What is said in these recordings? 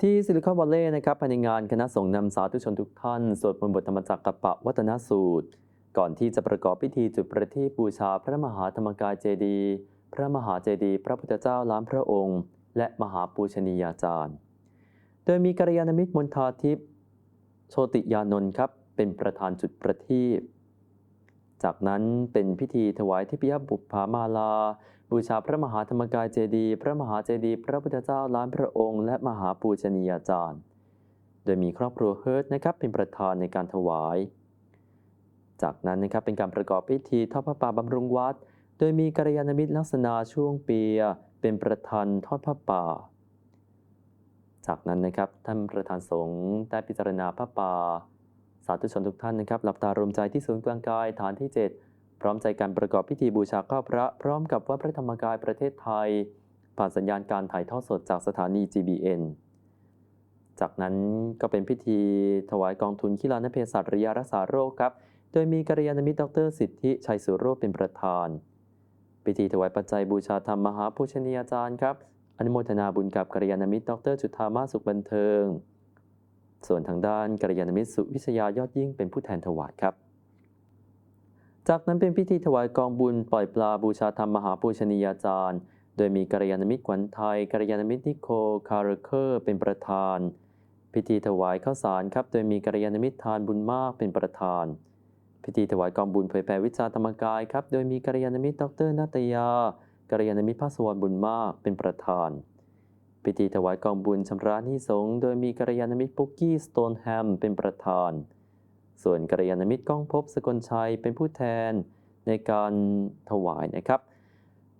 ที่ซิลิคอนวัลเลย์นะครับภายในงานคณะสงฆ์นำสาธุชนทุกท่าน สวดมนต์บทธรรมจักรกปะวัตนสูตร ก่อนที่จะประกอบพิธีจุดประทีปบูชาพระมหาธรรมกายเจดีย์พระมหาเจดีย์พระพุทธเจ้าล้านพระองค์ และมหาปูชนียาจารย์ โดยมีกัลยาณมิตรมนทาทิพย์โชติยานนท์ครับเป็นประธานจุดประทีป จากนั้นเป็นพิธีถวายทิพยบุพามาลา บูชาพระมหาธรรมกายเจดีย์พระมหาเจดีย์พระพุทธเจ้าล้านพระองค์ และมหาปูชนียาจารย์ โดยมีครอบครัวเฮิร์ตนะครับเป็นประธานในการถวาย จากนั้นนะครับเป็นการประกอบพิธีทอดผ้าป่าบำรุงวัด โดยมีกัลยาณมิตรลักษณะช่วงเปียเป็นประธานทอดผ้าป่า จากนั้นนะครับท่านประธานสงฆ์ได้พิจารณาผ้าป่า สาธุชนทุกท่านนะครับหลับตารวมใจที่ศูนย์กลางกายฐานที่ 7 พร้อมใจการประกอบพิธีบูชาข้าพระ พร้อมกับวัดพระธรรมกายประเทศไทย ผ่านสัญญาณการถ่ายทอดสดจากสถานี GBN จากนั้นก็เป็นพิธีถวายกองทุนกีฬานเภสัชระยะรักษาโรคครับ โดยมีกัลยาณมิตรดรสิทธิชัยสุโรจน์เป็นประธาน พิธีถวายปัจจัยบูชาธรรมมหาปูชนียาจารย์ครับ อนุโมทนาบุญกับกัลยาณมิตรดรจุธามาสุขบันเทิง ส่วนทางด้านกัลยาณมิตรสุวิชยายอดยิ่งเป็นผู้แทนถวายครับ จากนั้นเป็นพิธีถวายกองบุญปล่อยปลาบูชาธรรมมหาปูชนียาจารย์ โดยมีกัลยาณมิตรขวัญไทยกัลยาณมิตรนิโคคาร์เคอร์เป็นประธาน พิธีถวายข้าวสารครับ โดยมีกัลยาณมิตรทานบุญมากเป็นประธาน พิธีถวายกองบุญเผยแผ่วิชาธรรมกายครับ โดยมีกัลยาณมิตรดรนาตยากัลยาณมิตรพระสวรรค์บุญมากเป็นประธาน พิธีถวายกองบุญชำระหนี้สงโดยมีกัลยาณมิตรปุกกี้สโตนแฮมเป็นประธาน ส่วนกัลยาณมิตรก้องพบสกลชัยเป็นผู้แทนในการถวายนะครับ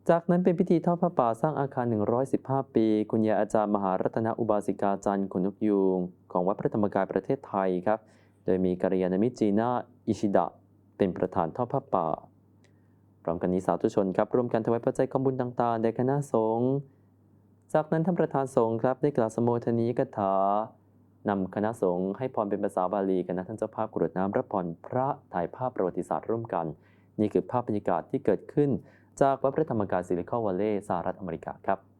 จากนั้นเป็นพิธีทอดพระป่าสร้างอาคาร 115 ปี คุณยายอาจารย์มหารัตนอุบาสิกาจันทร์ขนนกยูงของวัดพระธรรมกายประเทศไทยครับ โดยมีกัลยาณมิตรจีน่าอิชิดะ เป็นประธานทอดพระป่าพร้อมกันนี้สาธุชนครับร่วมกันถวายปัจจัยกองบุญต่างๆแด่คณะสงฆ์ จากนั้นท่านประธานสงฆ์ครับได้กล่าวสมโภชนีกถานำคณะสงฆ์ให้พรเป็นภาษาบาลีกันนะท่านเจ้าภาพกรวดน้ำรับพรพระถ่ายภาพประวัติศาสตร์ร่วมกัน นี่คือภาพบรรยากาศที่เกิดขึ้น จากวัดพระธรรมกายซิลิคอนวัลเลย์สหรัฐอเมริกาครับ